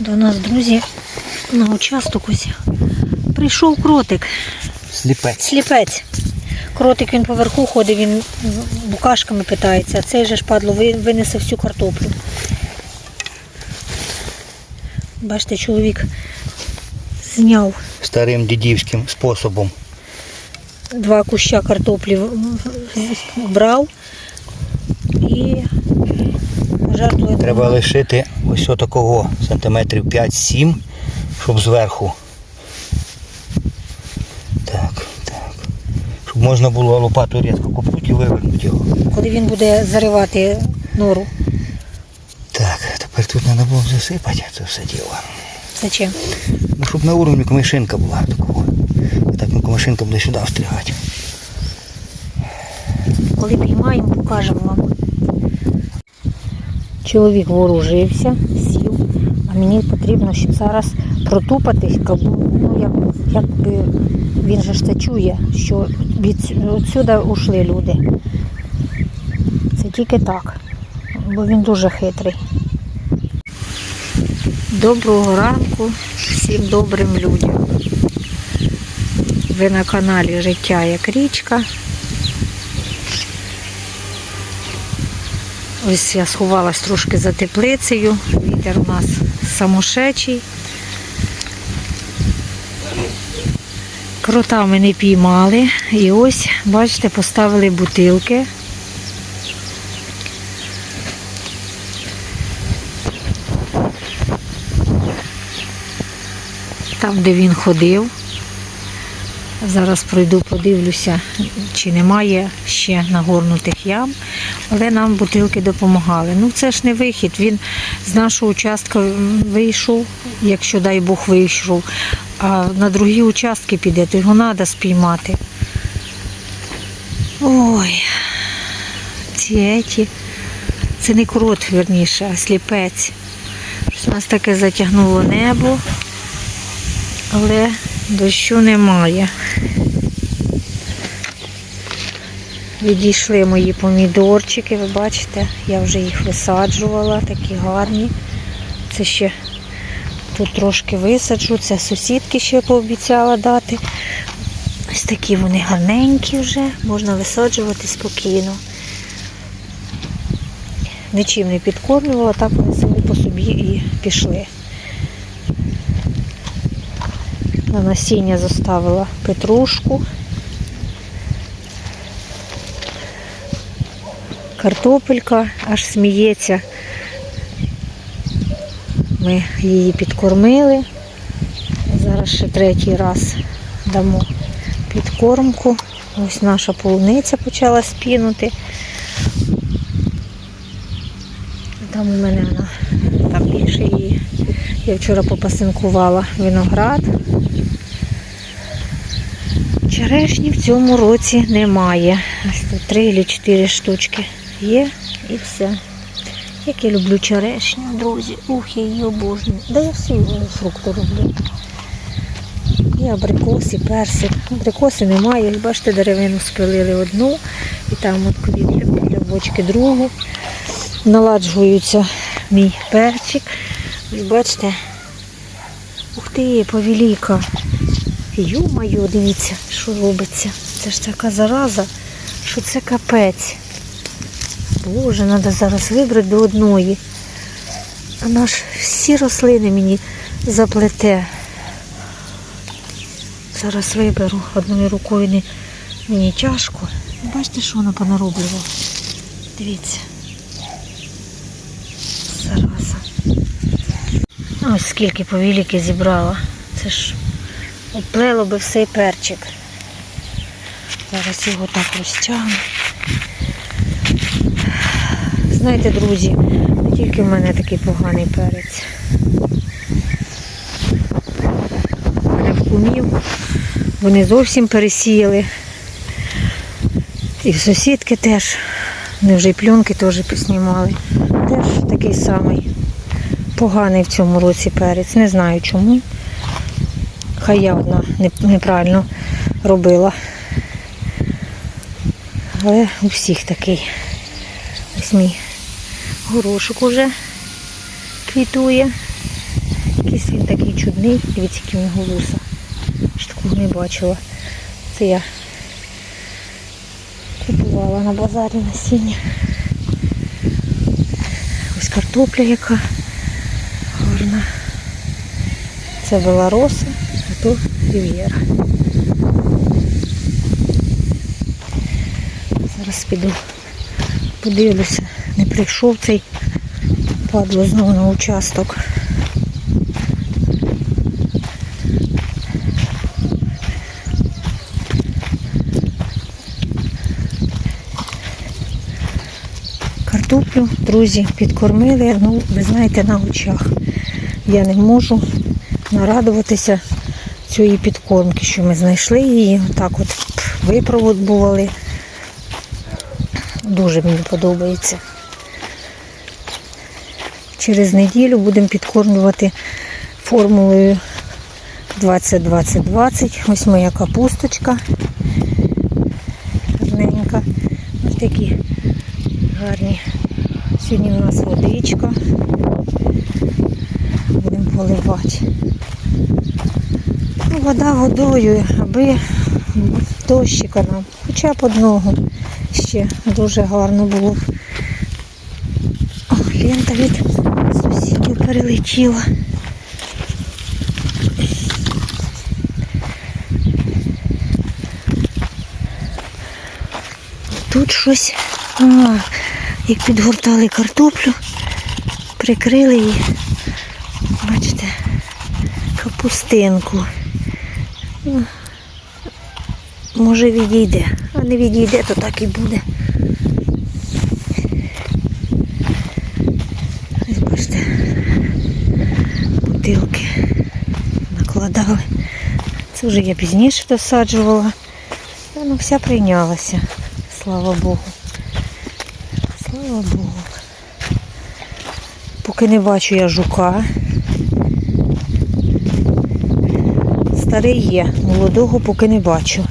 До нас, друзі, на участок ось прийшов кротик, Сліпець. сліпець. Кротик він поверху ходить, він букашками питається, а цей же ж падло винесе всю картоплю. Бачите, чоловік зняв Старим дідівським способом. два куща картоплі брав і жертвує. Треба лишити ось такого сантиметрів 5-7, щоб зверху. Так, так. Щоб можна було лопату рідко купити і вивернути його. Коли він буде заривати нору. Так, тепер тут треба було засипати це все діло. Зачем? Ну, щоб на уровні комишинка була такого. А так ну, комишинка буде сюди встрягати. Коли піймаємо, покажемо вам. Чоловік вооружився, сів, а мені потрібно ще зараз протупатись, кабу- ну, як, якби він же ж це чує, що відсюди ушли люди. Це тільки так, бо він дуже хитрий. Доброго ранку всім добрим людям. Ви на каналі Життя як річка. Ось я сховалась трошки за теплицею. Вітер у нас самошечий. Крота ми не піймали. І ось, бачите, поставили бутилки. Там, де він ходив. Зараз пройду, подивлюся, чи немає ще нагорнутих ям, але нам бутилки допомагали. Ну це ж не вихід. Він з нашого участка вийшов, якщо дай Бог вийшов, а на другі участки піде, то його треба спіймати. Ой, ці еті. Це не крот, верніше, а сліпець. Щось нас таке затягнуло небо, але дощу немає. Відійшли мої помідорчики, ви бачите, я вже їх висаджувала, такі гарні. Це ще тут трошки висаджу, це сусідки ще пообіцяла дати. Ось такі вони гарненькі вже, можна висаджувати спокійно. Нічим не підкормлювала, так вони самі по собі і пішли. На насіння заставила петрушку. Картопелька аж сміється. Ми її підкормили. Зараз ще третій раз дамо підкормку. Ось наша полуниця почала спінути. Там у мене вона там більше її. Я вчора попасинкувала виноград. Черешні в цьому році немає. Ось тут три або чотири штучки є і все. Як я люблю черешню, друзі. Ух, я її обожнюю. Да я всі фрукти люблю. І абрикос, і персик. Абрикоси немає. Бачите, деревину спилили одну, і там от квітки для бочки другу. Наладжується мій перчик. Ось бачите. Ух ти, повеліка. Ю-моє, дивіться, що робиться. Це ж така зараза, що це капець. Боже, треба зараз вибрати до одної. Вона ж всі рослини мені заплете. Зараз виберу одною рукою не, мені тяжко. Бачите, що вона понароблювала? Дивіться. Зараза. Ось скільки повіліки зібрала. Це ж Оплело би все перчик. Зараз його так розтягну. Знаєте, друзі, не тільки в мене такий поганий перець. Мене кумів. Вони зовсім пересіяли. І в сусідки теж. Вони вже й пленки теж поснімали. Теж такий самий. Поганий в цьому році перець. Не знаю чому. Хай я одна неправильно робила. Але у всіх такий. Ось мій горошок уже квітує. Якийсь він такий чудний, дивіться, який він голоса. Ж такого не бачила. Це я купувала на базарі насіння. Ось картопля яка гарна. Це Белароса, а то Рів'єра. Зараз піду подивлюся, не прийшов цей падло знову на участок. Картоплю, друзі, підкормили, ну, ви знаєте, на очах. Я не можу нарадуватися цієї підкормки, що ми знайшли її. Так от випробували. Дуже мені подобається. Через неділю будемо підкормлювати формулою 20-20-20. Ось моя капусточка. Гарненька. Ось такі гарні. Сьогодні у нас водичка. Будемо поливати. Вода водою, аби дощика нам. Хоча б одного ще дуже гарно було. О, лента від сусідів перелетіла. Тут щось, а, як підгортали картоплю, прикрили її, бачите, капустинку. Може відійде, а не відійде, то так і буде. Ось бачите, бутилки накладали. Це вже я пізніше досаджувала. Ну вся прийнялася. Слава Богу. Слава Богу. Поки не бачу я жука. Старий є, молодого поки не бачу.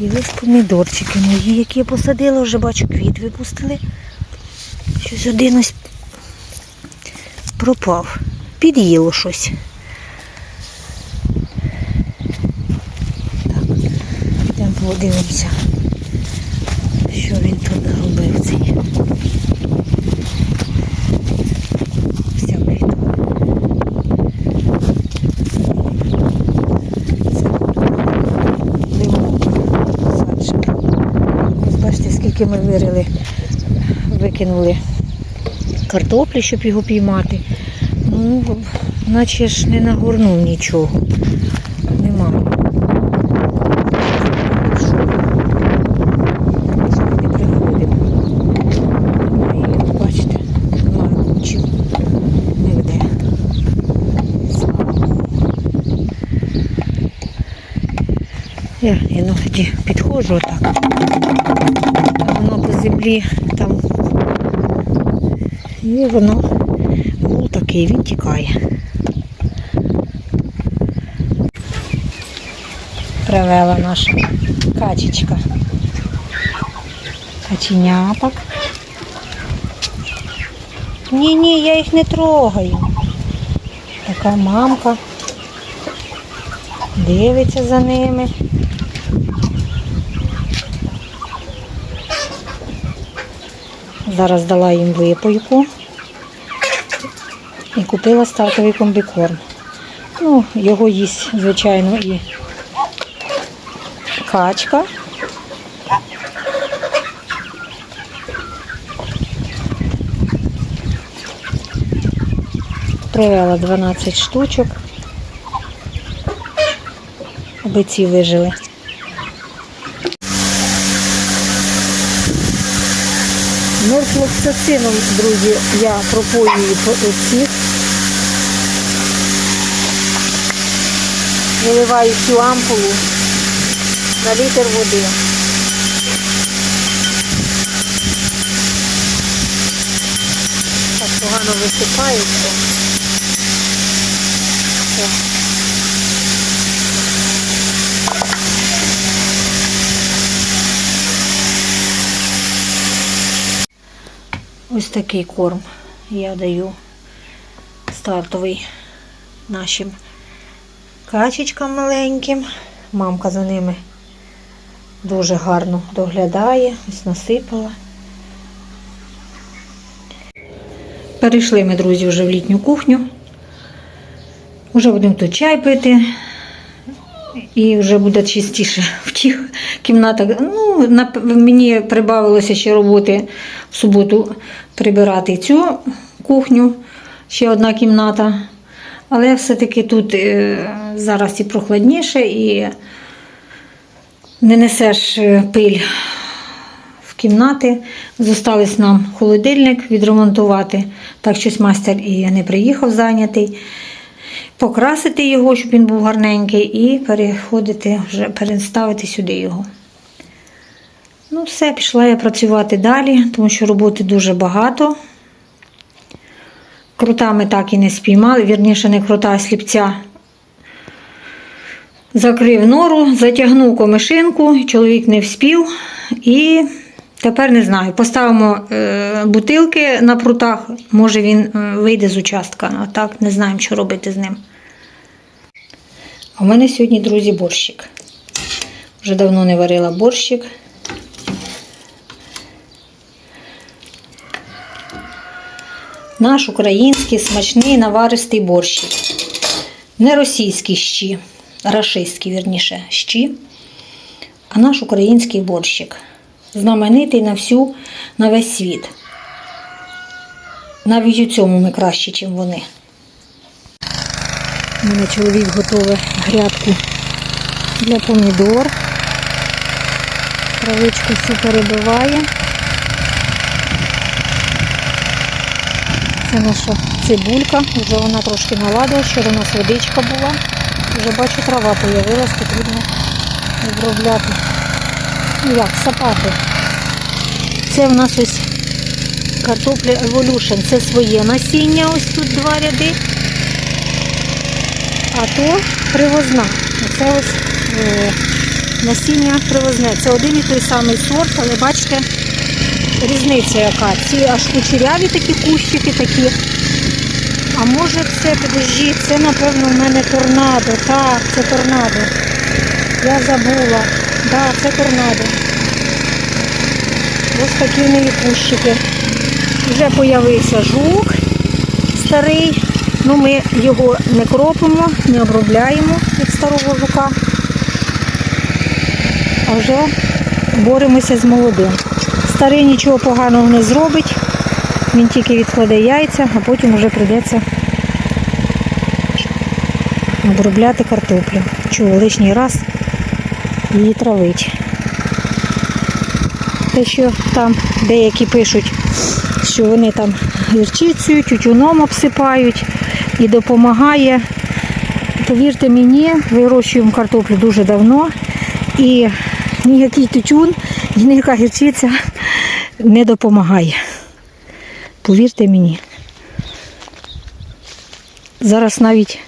І ось помідорчики мої, які я посадила, вже бачу, квіт випустили. Щось один ось пропав. Під'їло щось. Так, йдемо подивимося, що він тут наробив цей. Вся квітка. Лимон саджений. Ось бачите, ми вирили, викинули картоплі, щоб його піймати. Ну, наче ж не нагорнув нічого. Немає. Може, не приходимо. Немає, бачите, немає кучів. Нігде. Слава Богу. Я іноді підходжу отак. Землі там. І воно гул такий, він тікає. Привела наша качечка. Каченяток. Ні, ні, я їх не трогаю. Така мамка. Дивиться за ними. Зараз дала їм випойку і купила стартовий комбікорм. Ну, його їсть, звичайно, і качка. Привела 12 штучок, аби ці вижили. Норфлоксацином, друзі, я по оцих. Виливаю цю ампулу на літр води. Так погано висипається. Ось такий корм я даю стартовий нашим качечкам маленьким. Мамка за ними дуже гарно доглядає, ось насипала. Перейшли ми, друзі, вже в літню кухню. Вже будемо тут чай пити. І вже буде чистіше в тих кімнатах. Ну, мені прибавилося ще роботи в суботу прибирати цю кухню, ще одна кімната. Але все-таки тут е, зараз і прохладніше, і не несеш е, пиль в кімнати. Зосталось нам холодильник відремонтувати. Так щось майстер і не приїхав зайнятий. Покрасити його, щоб він був гарненький, і переходити, вже переставити сюди його. Ну, все, пішла я працювати далі, тому що роботи дуже багато. Крута ми так і не спіймали, вірніше, не крута, а сліпця. Закрив нору, затягнув комишинку, чоловік не вспів. І тепер не знаю. Поставимо е, бутилки на прутах, може він е, вийде з участка, а так не знаємо, що робити з ним. А в мене сьогодні, друзі, борщик. Вже давно не варила борщик. Наш український смачний наваристий борщик. Не російські щі, рашистські, вірніше, щі, а наш український борщик. Знаменитий на всю, на весь світ. Навіть у цьому ми краще, ніж вони. У мене чоловік готовий грядку для помідор. Травичку всю перебиває. Це наша цибулька, вже вона трошки наладила, що у нас водичка була. Вже бачу, трава появилась, потрібно обробляти. Ну як, сапати. Це в нас ось картопля Evolution. Це своє насіння, ось тут два ряди. А то привозна. Оце ось е, насіння привозне. Це один і той самий сорт, але бачите, різниця яка. Ці аж кучеряві такі кущики такі. А може це, підожди, це напевно в мене торнадо. Так, це торнадо. Я забула. Так, це торнадо. Ось такі в кущики. Вже появився жук старий. Ну, ми його не кропимо, не обробляємо від старого жука. А вже боремося з молодим. Старий нічого поганого не зробить. Він тільки відкладе яйця, а потім вже прийдеться обробляти картоплю. Чого лишній раз її травить. Те, що там деякі пишуть, що вони там гірчицею, тютюном обсипають і допомагає. Повірте мені, вирощуємо картоплю дуже давно і ніякий тютюн і ніяка гірчиця не допомагає. Повірте мені. Зараз навіть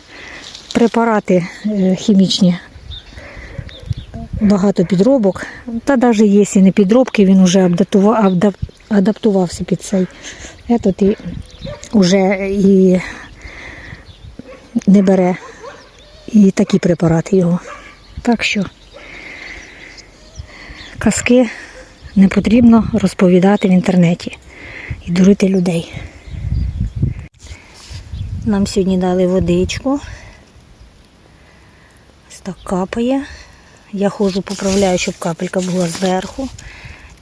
препарати е, хімічні, багато підробок. Та навіть якщо не підробки, він вже адаптувався під цей. Этот і вже і не бере і такі препарати його. Так що казки не потрібно розповідати в інтернеті і дурити людей. Нам сьогодні дали водичку. Ось так капає. Я ходжу, поправляю, щоб капелька була зверху.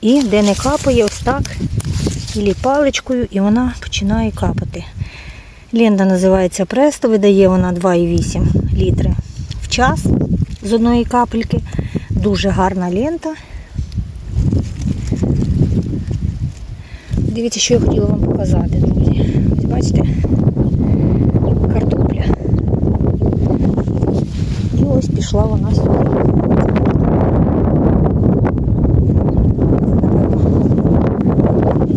І де не капає, ось так, ілі паличкою, і вона починає капати. Лента називається Престо, видає вона 2,8 літри в час з одної капельки. Дуже гарна лента. Дивіться, що я хотіла вам показати, друзі. Ось бачите, картопля. І ось пішла вона сюди.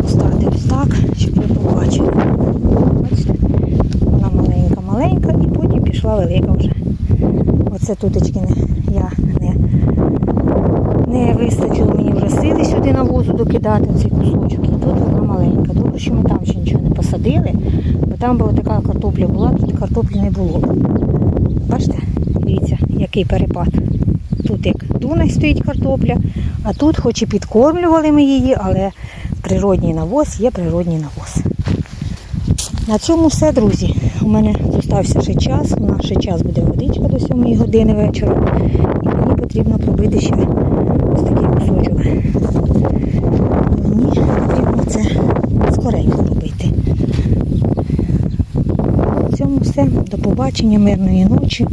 Стати ось так, щоб ви побачили. Вона маленька-маленька і потім пішла велика вже. Оце тутечки не, я не, Не вистачило мені вже сили сюди навозу докидати цей кусочок. І тут вона маленька. Добре, що ми там ще нічого не посадили, бо там би така картопля була, тут картоплі не було. Бачите, дивіться, який перепад. Тут як Дунай стоїть картопля, а тут хоч і підкормлювали ми її, але природній навоз є природній навоз. На цьому все, друзі. У мене зостався ще час. У нас ще час буде водичка до 7 години вечора. І мені потрібно пробити ще ось такий кусочок. Мені потрібно це скоренько робити. На цьому все. До побачення, мирної ночі.